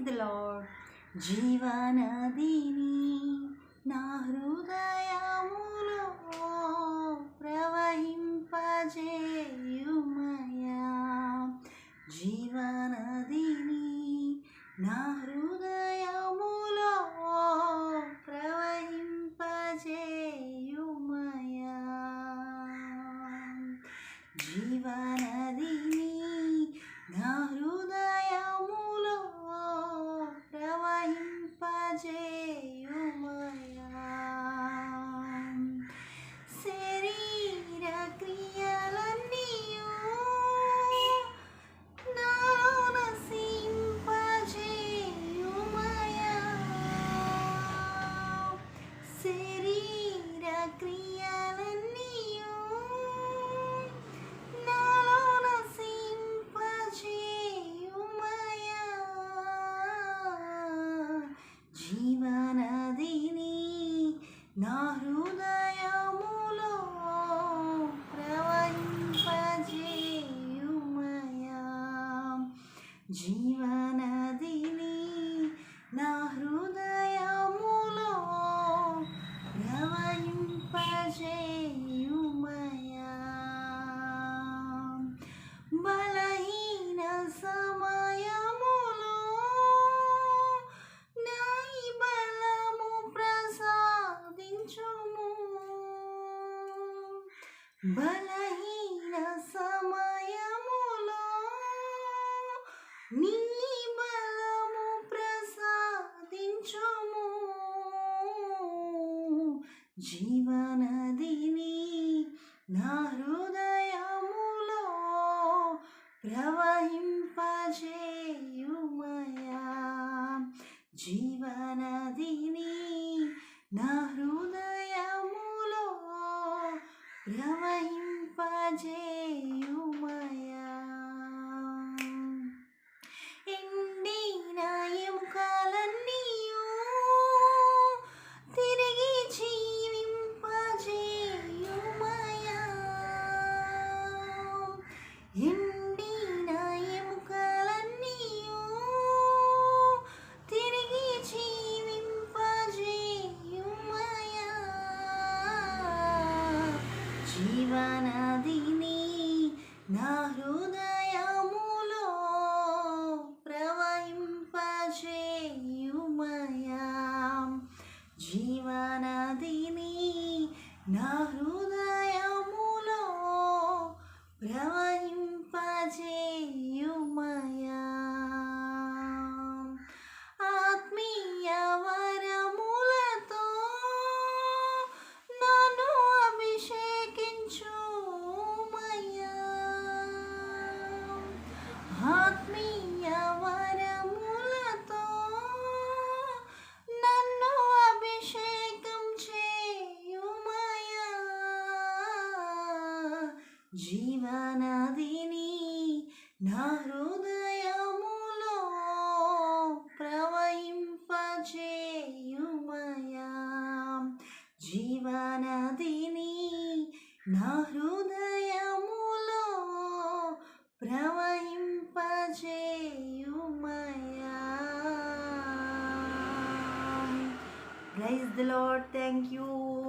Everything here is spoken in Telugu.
ద లాడ్ జీవనదిని నా హృదయములో ప్రవహింపజేయుమయా. జీవనదిని నా హృదయములో ప్రవహింపజేయుమయా. జీవనదిని నా జీవనదిని నా హృదయములో ప్రవహింపజేయుమయా. జీవనదిని బలహీన సమయములో నీ బలము ప్రసాదించుము. జీవనదిని నా హృదయములో ప్రవహింపజేయుమయా. జీవనదిని నా ജേയുമായ എന്റെ നയം കലന്നിയോ തിരികെ ജീവിപ്പ ജേയുമായ జీవనదిని నా హృదయ జీవనదిని నా హృదయములో ప్రవహింపజేయుమయా. జీవనదిని నా హృదయములో ప్రవహింపజేయుమయా. Praise the lord thank you